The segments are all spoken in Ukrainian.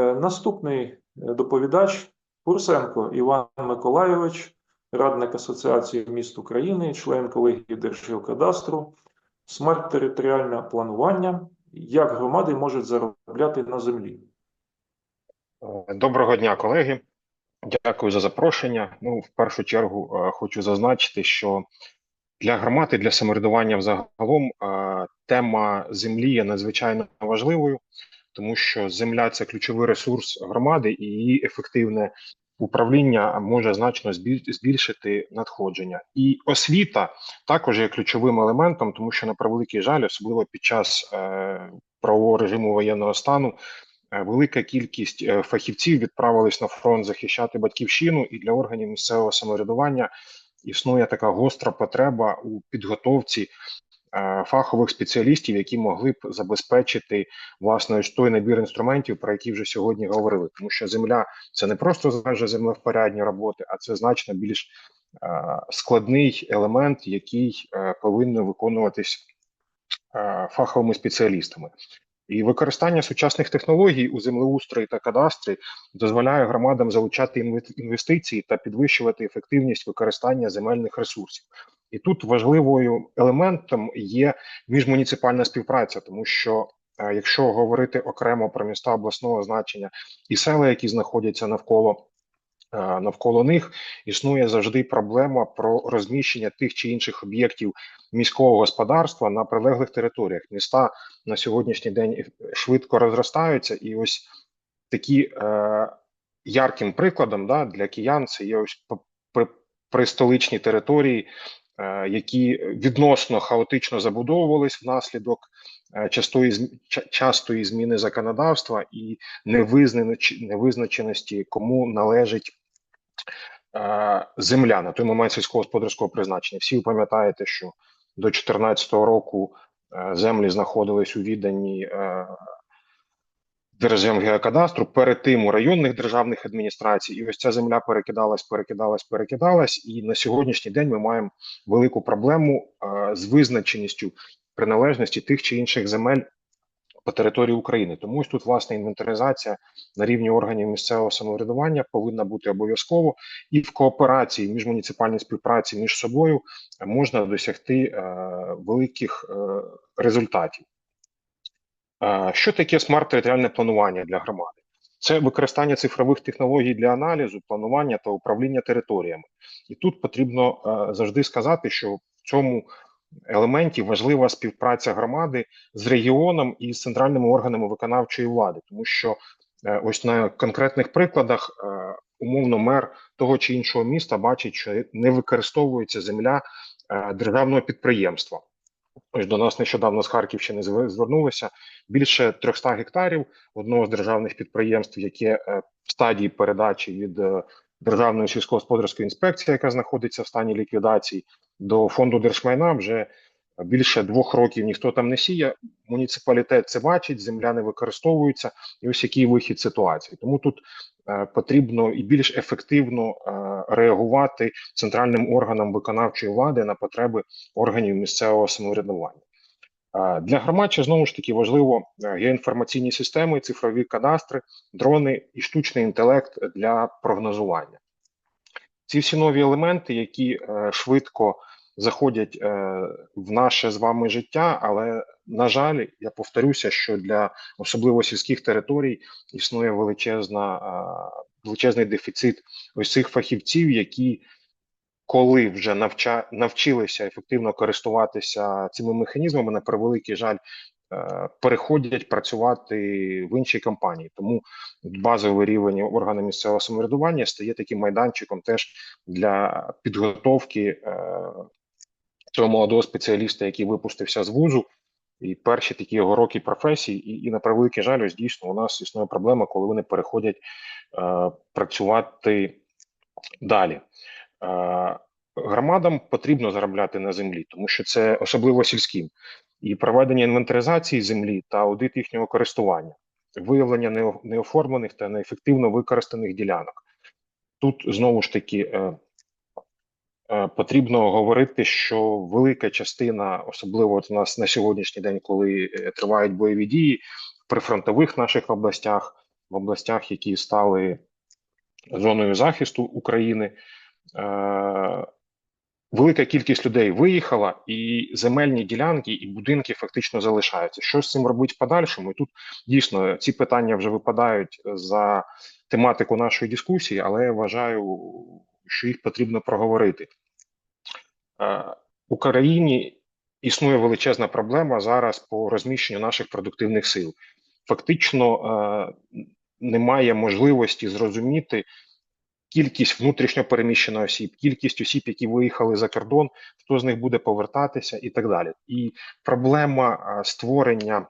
Наступний доповідач Курсенко Іван Миколайович, радник Асоціації міст України, член колегії Держгеокадастру, смарт-територіальне планування, як громади можуть заробляти на землі. Доброго дня, колеги. Дякую за запрошення. Ну, в першу чергу, е, хочу зазначити, що для громади, для самоврядування взагалом е, тема землі є надзвичайно важливою, тому що земля це ключовий ресурс громади, і її ефективне управління може значно збіль- збільшити надходження. І освіта також є ключовим елементом, тому що на превеликий жаль, особливо під час е, правового режиму воєнного стану. Е, Велика кількість е, фахівців відправились на фронт захищати батьківщину, і для органів місцевого самоврядування існує така гостра потреба у підготовці фахових спеціалістів, які могли б забезпечити власне ось той набір інструментів, про які вже сьогодні говорили. Тому що земля це не просто залежа землевпорядні роботи, а це значно більш е, складний елемент, який е, повинен виконуватись е, фаховими спеціалістами. І використання сучасних технологій у землеустрої та кадастрі дозволяє громадам залучати інвестиції та підвищувати ефективність використання земельних ресурсів. І тут важливою елементом є міжмуніципальна співпраця, тому що е, якщо говорити окремо про міста обласного значення і села, які знаходяться навколо. е, Навколо них існує завжди проблема про розміщення тих чи інших об'єктів міського господарства на прилеглих територіях. Міста на сьогоднішній день швидко розростаються, і ось такі е, ярким прикладом да, для киян це є ось при, пристоличні території, які відносно хаотично забудовувались внаслідок е, частої частої зміни законодавства і невизначеності, кому належить. е, Земля на той момент сільськогосподарського призначення. Всі ви пам'ятаєте, що до 2014 року е, землі знаходились у відданні е, Держгеокадастру, перед тим у районних державних адміністрацій, і ось ця земля перекидалась, перекидалась, перекидалась. І на сьогоднішній день ми маємо велику проблему е, з визначеністю приналежності тих чи інших земель по території України. Тому ось тут власне інвентаризація на рівні органів місцевого самоврядування повинна бути обов'язково, і в кооперації між муніципальній співпраці між собою можна досягти е, великих е, результатів. Що таке смарт-територіальне планування для громади? Це використання цифрових технологій для аналізу, планування та управління територіями. І тут потрібно е, завжди сказати, що в цьому елементі важлива співпраця громади з регіоном і з центральними органами виконавчої влади, тому що е, ось на конкретних прикладах е, умовно мер того чи іншого міста бачить, що не використовується земля державного підприємства. Ось до нас нещодавно з Харківщини зв- звернулися більше 300 гектарів одного з державних підприємств, яке е, в стадії передачі від е, Державної сільськогосподарської інспекції, яка знаходиться в стані ліквідації, до фонду держмайна вже більше двох років ніхто там не сіє. Муніципалітет це бачить, земля не використовується, і ось який вихід ситуації. Тому тут е, потрібно і більш ефективно е, реагувати центральним органам виконавчої влади на потреби органів місцевого самоврядування. Е, Для громад знову ж таки важливо геоінформаційні системи, цифрові кадастри, дрони і штучний інтелект для прогнозування. Ці всі нові елементи, які швидко заходять е, в наше з вами життя, але на жаль, я повторюся, що для особливо сільських територій існує величезна, е, величезний дефіцит ось цих фахівців, які коли вже навча, навчилися ефективно користуватися цими механізмами, на превеликий жаль, е, переходять працювати в іншій компанії. Тому базовий рівень органу місцевого самоврядування стає таким майданчиком теж для підготовки е, цього молодого спеціаліста, який випустився з вузу. І перші такі його роки професії, і, і на превеликий жаль, ось дійсно у нас існує проблема, коли вони переходять е, працювати далі. Е, Громадам потрібно заробляти на землі, тому що це особливо сільським, і проведення інвентаризації землі та аудит їхнього користування, виявлення неоформлених та неефективно використаних ділянок. Тут знову ж таки е, потрібно говорити, що велика частина, особливо от у нас на сьогоднішній день, коли е, тривають бойові дії в прифронтових наших областях, в областях, які стали зоною захисту України. Е, Велика кількість людей виїхала, і земельні ділянки і будинки фактично залишаються. Що з цим робити в подальшому? І тут дійсно ці питання вже випадають за тематику нашої дискусії, але я вважаю, що їх потрібно проговорити. Е, Україні існує величезна проблема зараз по розміщенню наших продуктивних сил. Фактично е, немає можливості зрозуміти кількість внутрішньо переміщених осіб, кількість осіб, які виїхали за кордон, хто з них буде повертатися, і так далі. І проблема е, створення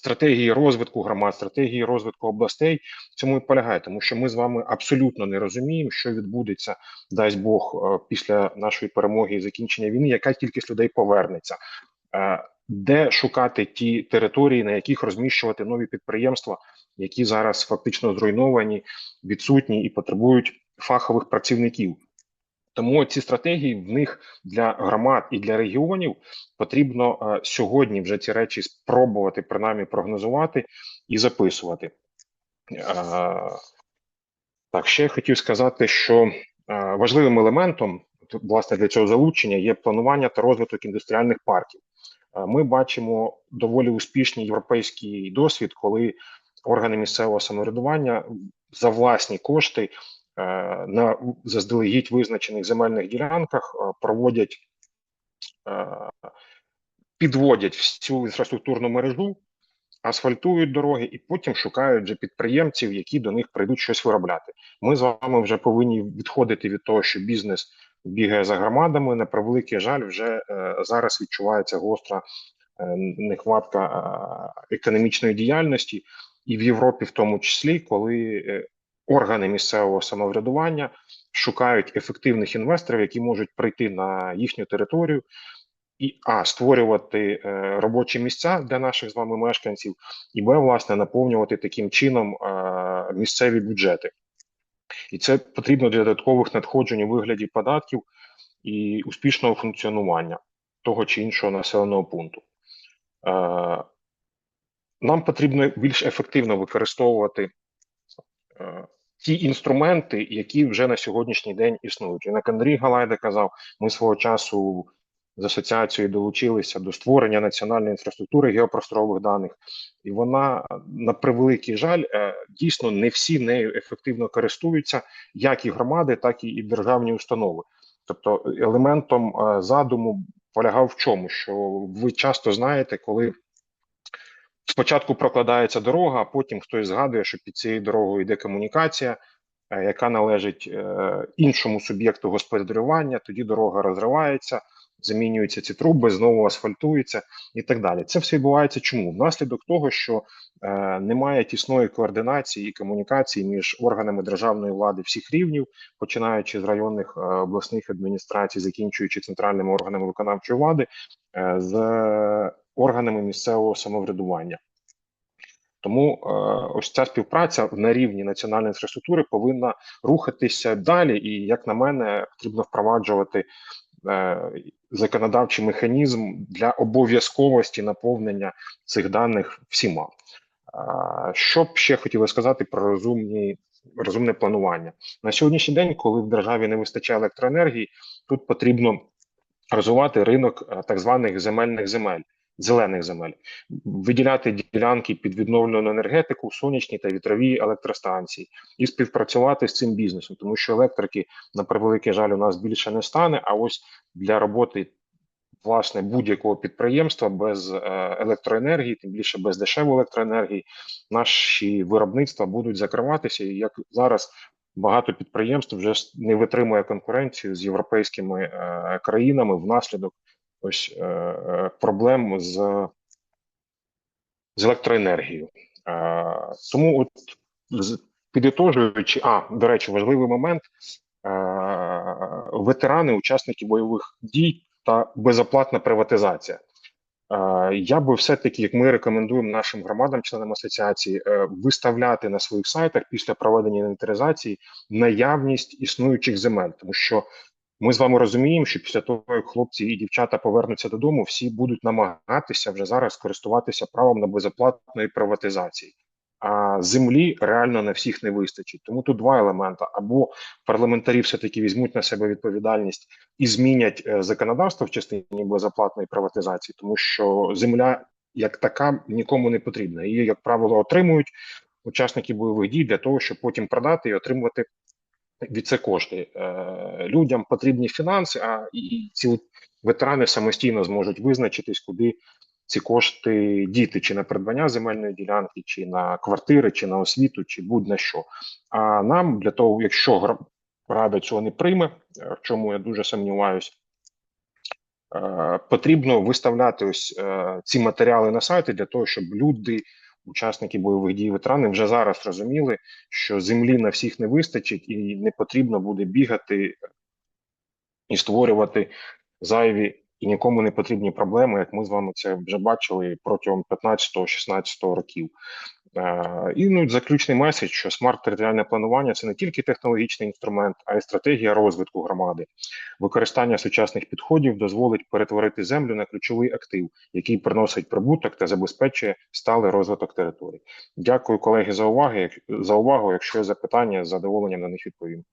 стратегії розвитку громад, стратегії розвитку областей в цьому і полягає, тому що ми з вами абсолютно не розуміємо, що відбудеться, дасть Бог, е, після нашої перемоги і закінчення війни, яка кількість людей повернеться. Е, Де шукати ті території, на яких розміщувати нові підприємства, які зараз фактично зруйновані, відсутні і потребують фахових працівників. Тому ці стратегії в них для громад і для регіонів потрібно е, сьогодні вже ці речі спробувати принаймні прогнозувати і записувати. Е, так, ще я хотів сказати, що е, важливим елементом власне для цього залучення є планування та розвиток індустріальних парків. Ми бачимо доволі успішний європейський досвід, коли органи місцевого самоврядування за власні кошти на заздалегідь визначених земельних ділянках е, проводять, е, підводять всю інфраструктурну мережу, асфальтують дороги і потім шукають вже підприємців, які до них прийдуть щось виробляти. Ми з вами вже повинні відходити від того, що бізнес бігає за громадами. На превеликий жаль, вже е, зараз відчувається гостра е, нехватка е, економічної діяльності, і в Європі, в тому числі, коли е, органи місцевого самоврядування шукають ефективних інвесторів, які можуть прийти на їхню територію. І а створювати е, робочі місця для наших з вами мешканців, і б, власне, наповнювати таким чином е, місцеві бюджети. І це потрібно для додаткових надходжень у вигляді податків і успішного функціонування того чи іншого населеного пункту. Е, нам потрібно більш ефективно використовувати е, ті інструменти, які вже на сьогоднішній день існують. І на Андрій Галайда казав, ми свого часу з асоціацією долучилися до створення національної інфраструктури геопросторових даних, і вона на превеликий жаль е, дійсно не всі нею ефективно користуються, як і громади, так і державні установи. Тобто, елементом е, задуму полягав в чому, що ви часто знаєте, коли спочатку прокладається дорога, а потім хтось згадує, що під цією дорогою йде комунікація, е, яка належить е, іншому суб'єкту господарювання. Тоді дорога розривається, замінюються ці труби, знову асфальтуються і так далі. Це все відбувається чому? Внаслідок того, що е, немає тісної координації і комунікації між органами державної влади всіх рівнів, починаючи з районних е, обласних адміністрацій, закінчуючи центральними органами виконавчої влади, е, з органами місцевого самоврядування. Тому е, ось ця співпраця на рівні національної інфраструктури повинна рухатися далі, і як на мене, потрібно впроваджувати законодавчий механізм для обов'язковості наповнення цих даних всіма. Е, що б ще хотіли сказати про розумні. Розумне планування на сьогоднішній день, коли в державі не вистачає електроенергії, тут потрібно розвивати ринок е, так званих земельних земель, зелених земель, виділяти ділянки під відновлену енергетику, сонячні та вітрові електростанції і співпрацювати з цим бізнесом, тому що електрики, на превеликий жаль, у нас більше не стане. А ось для роботи власне будь-якого підприємства без е, електроенергії, тим більше без дешевої електроенергії, наші виробництва будуть закриватися. Як зараз багато підприємств вже не витримує конкуренцію з європейськими е, країнами внаслідок ось е, е, проблем з, з електроенергією. Е, тому, от підітожуючи, а до речі, важливий момент: ветерани, учасники бойових дій та безоплатна приватизація. Я би все-таки, як ми рекомендуємо нашим громадам, членам асоціації, виставляти на своїх сайтах після проведення інвентаризації наявність існуючих земель, тому що ми з вами розуміємо, що після того, як хлопці і дівчата повернуться додому, всі будуть намагатися вже зараз користуватися правом на безоплатної приватизації. а землі реально на всіх не вистачить. Тому тут два елементи: або парламентарі все-таки візьмуть на себе відповідальність і змінять е, законодавство в частині безоплатної приватизації, тому що земля як така нікому не потрібна. Її, як правило, отримують учасники бойових дій для того, щоб потім продати і отримувати від це кошти. Е, людям потрібні фінанси, а і- ці ветерани самостійно зможуть визначитись, куди ці кошти діти, чи на придбання земельної ділянки, чи на квартири, чи на освіту, чи будь-на що. А нам для того, якщо рада цього не прийме, е, в чому я дуже сумніваюсь, е, потрібно виставляти ось ці матеріали на сайти для того, щоб люди, учасники бойових дій, ветерани вже зараз розуміли, що землі на всіх не вистачить, і не потрібно буде бігати і створювати зайві і нікому не потрібні проблеми, як ми з вами це вже бачили протягом 15-16 років. Е, І ну, заключний меседж, що смарт-територіальне планування це не тільки технологічний інструмент, а й стратегія розвитку громади. Використання сучасних підходів дозволить перетворити землю на ключовий актив, який приносить прибуток та забезпечує сталий розвиток територій. Дякую, колеги, за уваги. За увагу. Якщо є запитання, з задоволенням на них відповім.